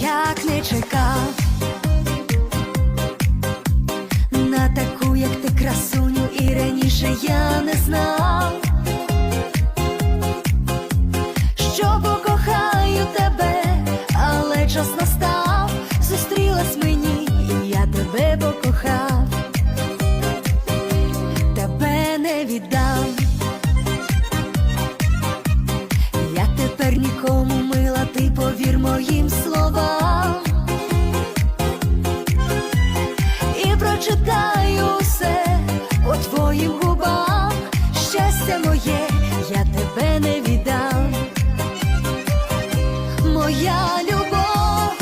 як не чекав. На таку, як ти красуню, і раніше я не знав, І прочитаю все по твоїм губам. Щастя моє, я тебе не віддам. Моя любов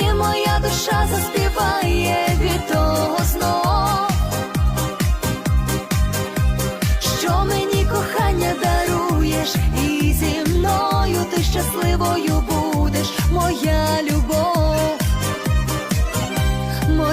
і моя душа заспіває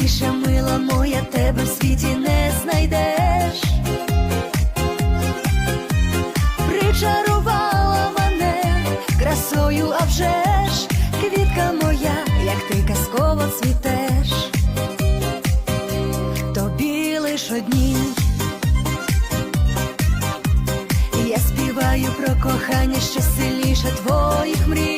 і мила моя тебе в світі не знайдеш. Причарувала мене красою, а вже ж квітка моя, як ти казково цвітеш, тобі лиш одній. Я співаю про кохання, що сильніше твоїх мрій.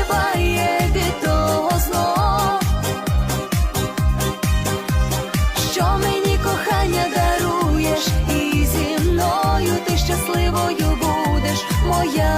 yeah.